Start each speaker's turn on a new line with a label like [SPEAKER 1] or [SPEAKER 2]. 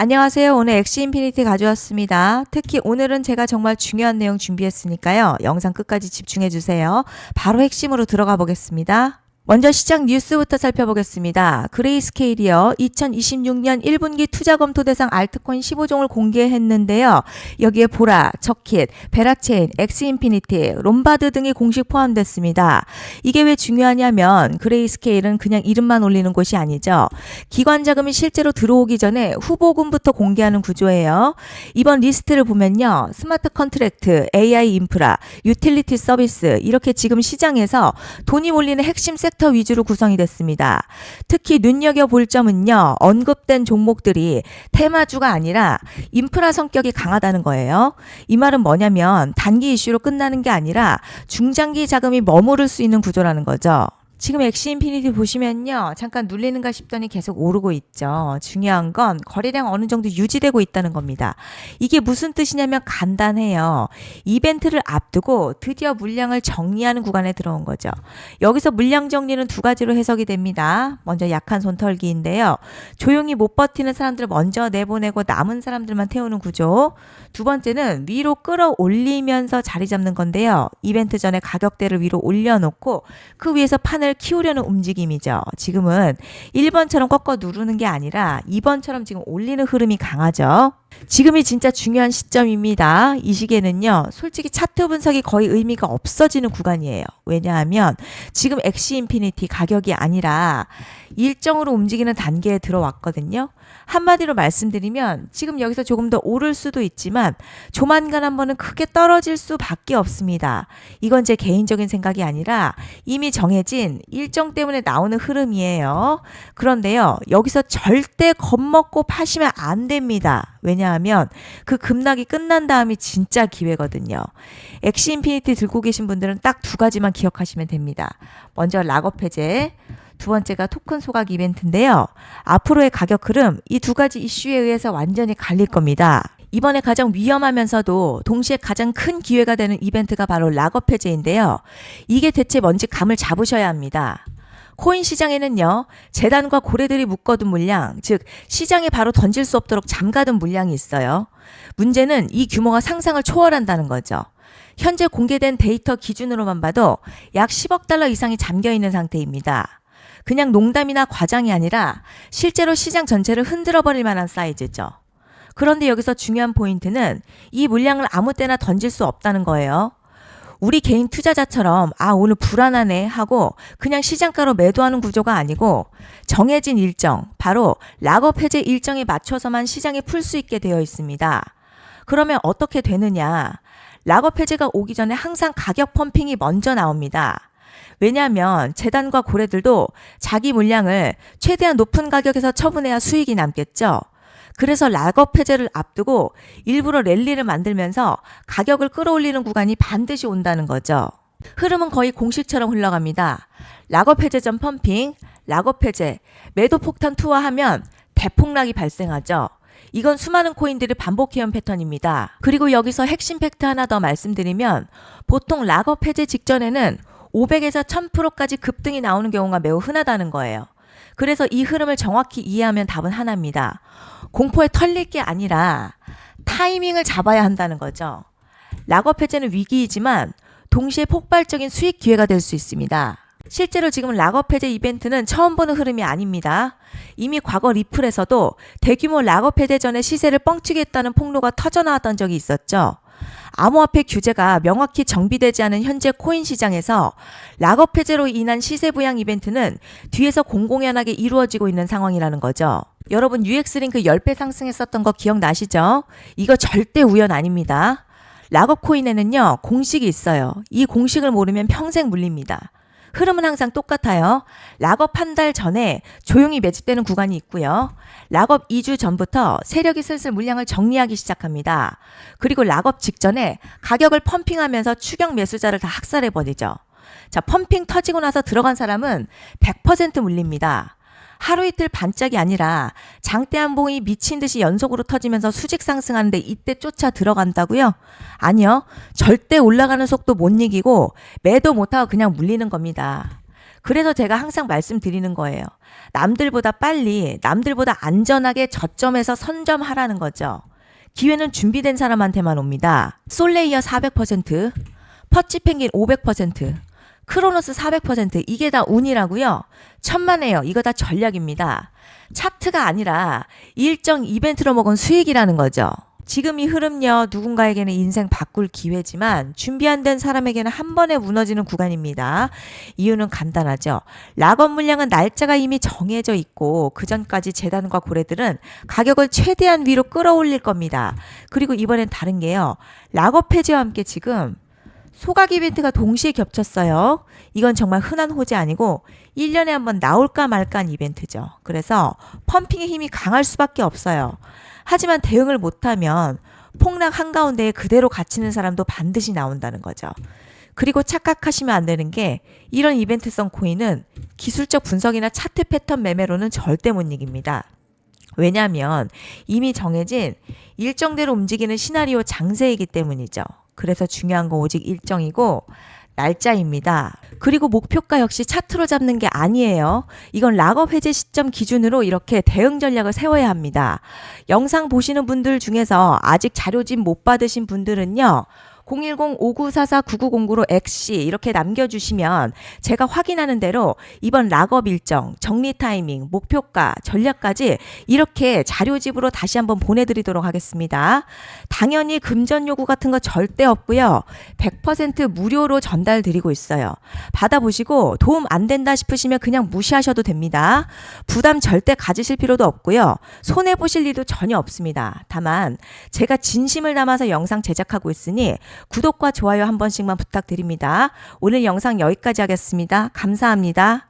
[SPEAKER 1] 안녕하세요. 오늘 엑시 인피니티 가져왔습니다. 특히 오늘은 제가 정말 중요한 내용 준비했으니까요. 영상 끝까지 집중해 주세요. 바로 핵심으로 들어가 보겠습니다. 먼저 시장 뉴스부터 살펴보겠습니다. 그레이스케일이요. 2026년 1분기 투자 검토 대상 알트코인 15종을 공개했는데요. 여기에 보라, 저킷, 베라체인, 엑스인피니티, 롬바드 등이 공식 포함됐습니다. 이게 왜 중요하냐면 그레이스케일은 그냥 이름만 올리는 곳이 아니죠. 기관 자금이 실제로 들어오기 전에 후보금부터 공개하는 구조예요. 이번 리스트를 보면요. 스마트 컨트랙트, AI 인프라, 유틸리티 서비스 이렇게 지금 시장에서 돈이 몰리는 핵심 섹터 위주로 구성이 됐습니다. 특히 눈여겨볼 점은요. 언급된 종목들이 테마주가 아니라 인프라 성격이 강하다는 거예요. 이 말은 뭐냐면 단기 이슈로 끝나는 게 아니라 중장기 자금이 머무를 수 있는 구조라는 거죠. 지금 엑시 인피니티 보시면요. 잠깐 눌리는가 싶더니 계속 오르고 있죠. 중요한 건 거래량 어느 정도 유지되고 있다는 겁니다. 이게 무슨 뜻이냐면 간단해요. 이벤트를 앞두고 드디어 물량을 정리하는 구간에 들어온 거죠. 여기서 물량 정리는 두 가지로 해석이 됩니다. 먼저 약한 손 털기인데요. 조용히 못 버티는 사람들 먼저 내보내고 남은 사람들만 태우는 구조. 두 번째는 위로 끌어올리면서 자리 잡는 건데요. 이벤트 전에 가격대를 위로 올려놓고 그 위에서 판을 키우려는 움직임이죠. 지금은 1번처럼 꺾어 누르는 게 아니라 2번처럼 지금 올리는 흐름이 강하죠. 지금이 진짜 중요한 시점입니다. 이 시기에는요, 솔직히 차트 분석이 거의 의미가 없어지는 구간이에요. 왜냐하면 지금 엑시 인피니티 가격이 아니라 일정으로 움직이는 단계에 들어왔거든요. 한마디로 말씀드리면 지금 여기서 조금 더 오를 수도 있지만 조만간 한 번은 크게 떨어질 수밖에 없습니다. 이건 제 개인적인 생각이 아니라 이미 정해진 일정 때문에 나오는 흐름이에요. 그런데요, 여기서 절대 겁먹고 파시면 안 됩니다. 왜냐하면 그 급락이 끝난 다음이 진짜 기회거든요. 엑시 인피니티 들고 계신 분들은 딱 두 가지만 기억하시면 됩니다. 먼저 락업 해제, 두 번째가 토큰 소각 이벤트인데요. 앞으로의 가격 흐름 이 두 가지 이슈에 의해서 완전히 갈릴 겁니다. 이번에 가장 위험하면서도 동시에 가장 큰 기회가 되는 이벤트가 바로 락업 해제인데요. 이게 대체 뭔지 감을 잡으셔야 합니다. 코인 시장에는요, 재단과 고래들이 묶어둔 물량, 즉, 시장에 바로 던질 수 없도록 잠가둔 물량이 있어요. 문제는 이 규모가 상상을 초월한다는 거죠. 현재 공개된 데이터 기준으로만 봐도 약 10억 달러 이상이 잠겨 있는 상태입니다. 그냥 농담이나 과장이 아니라 실제로 시장 전체를 흔들어 버릴 만한 사이즈죠. 그런데 여기서 중요한 포인트는 이 물량을 아무 때나 던질 수 없다는 거예요. 우리 개인 투자자처럼 아 오늘 불안하네 하고 그냥 시장가로 매도하는 구조가 아니고 정해진 일정 바로 락업 해제 일정에 맞춰서만 시장에 풀수 있게 되어 있습니다. 그러면 어떻게 되느냐? 락업 해제가 오기 전에 항상 가격 펌핑이 먼저 나옵니다. 왜냐하면 재단과 고래들도 자기 물량을 최대한 높은 가격에서 처분해야 수익이 남겠죠. 그래서 락업 해제를 앞두고 일부러 랠리를 만들면서 가격을 끌어올리는 구간이 반드시 온다는 거죠. 흐름은 거의 공식처럼 흘러갑니다. 락업 해제 전 펌핑, 락업 해제, 매도 폭탄 투하하면 대폭락이 발생하죠. 이건 수많은 코인들이 반복해온 패턴입니다. 그리고 여기서 핵심 팩트 하나 더 말씀드리면 보통 락업 해제 직전에는 500에서 1000%까지 급등이 나오는 경우가 매우 흔하다는 거예요. 그래서 이 흐름을 정확히 이해하면 답은 하나입니다. 공포에 털릴 게 아니라 타이밍을 잡아야 한다는 거죠. 락업 해제는 위기이지만 동시에 폭발적인 수익 기회가 될 수 있습니다. 실제로 지금 락업 해제 이벤트는 처음 보는 흐름이 아닙니다. 이미 과거 리플에서도 대규모 락업 해제 전에 시세를 뻥튀기 했다는 폭로가 터져나왔던 적이 있었죠. 암호화폐 규제가 명확히 정비되지 않은 현재 코인 시장에서 락업 해제로 인한 시세 부양 이벤트는 뒤에서 공공연하게 이루어지고 있는 상황이라는 거죠. 여러분 UX링크 10배 상승했었던 거 기억나시죠? 이거 절대 우연 아닙니다. 락업 코인에는요, 공식이 있어요. 이 공식을 모르면 평생 물립니다. 흐름은 항상 똑같아요. 락업 한 달 전에 조용히 매집되는 구간이 있고요. 락업 2주 전부터 세력이 슬슬 물량을 정리하기 시작합니다. 그리고 락업 직전에 가격을 펌핑하면서 추격 매수자를 다 학살해 버리죠. 자, 펌핑 터지고 나서 들어간 사람은 100% 물립니다. 하루 이틀 반짝이 아니라 장대 한 봉이 미친 듯이 연속으로 터지면서 수직 상승하는데 이때 쫓아 들어간다고요? 아니요. 절대 올라가는 속도 못 이기고 매도 못하고 그냥 물리는 겁니다. 그래서 제가 항상 말씀드리는 거예요. 남들보다 빨리, 남들보다 안전하게 저점에서 선점하라는 거죠. 기회는 준비된 사람한테만 옵니다. 솔레이어 400%, 퍼치 펭귄 500%, 크로노스 400% 이게 다 운이라고요. 천만에요. 이거 다 전략입니다. 차트가 아니라 일정 이벤트로 먹은 수익이라는 거죠. 지금 이 흐름요, 누군가에게는 인생 바꿀 기회지만 준비 안 된 사람에게는 한 번에 무너지는 구간입니다. 이유는 간단하죠. 락업 물량은 날짜가 이미 정해져 있고 그 전까지 재단과 고래들은 가격을 최대한 위로 끌어올릴 겁니다. 그리고 이번엔 다른 게요. 락업 폐지와 함께 지금 소각 이벤트가 동시에 겹쳤어요. 이건 정말 흔한 호재 아니고 1년에 한 번 나올까 말까 한 이벤트죠. 그래서 펌핑의 힘이 강할 수밖에 없어요. 하지만 대응을 못하면 폭락 한가운데에 그대로 갇히는 사람도 반드시 나온다는 거죠. 그리고 착각하시면 안 되는 게 이런 이벤트성 코인은 기술적 분석이나 차트 패턴 매매로는 절대 못 이깁니다. 왜냐하면 이미 정해진 일정대로 움직이는 시나리오 장세이기 때문이죠. 그래서 중요한 건 오직 일정이고 날짜입니다. 그리고 목표가 역시 차트로 잡는 게 아니에요. 이건 락업 해제 시점 기준으로 이렇게 대응 전략을 세워야 합니다. 영상 보시는 분들 중에서 아직 자료집 못 받으신 분들은요. 010-5944-9909로 엑시 이렇게 남겨주시면 제가 확인하는 대로 이번 락업 일정, 정리 타이밍, 목표가, 전략까지 이렇게 자료집으로 다시 한번 보내드리도록 하겠습니다. 당연히 금전 요구 같은 거 절대 없고요. 100% 무료로 전달 드리고 있어요. 받아보시고 도움 안 된다 싶으시면 그냥 무시하셔도 됩니다. 부담 절대 가지실 필요도 없고요. 손해 보실 일도 전혀 없습니다. 다만 제가 진심을 담아서 영상 제작하고 있으니 구독과 좋아요 한 번씩만 부탁드립니다. 오늘 영상 여기까지 하겠습니다. 감사합니다.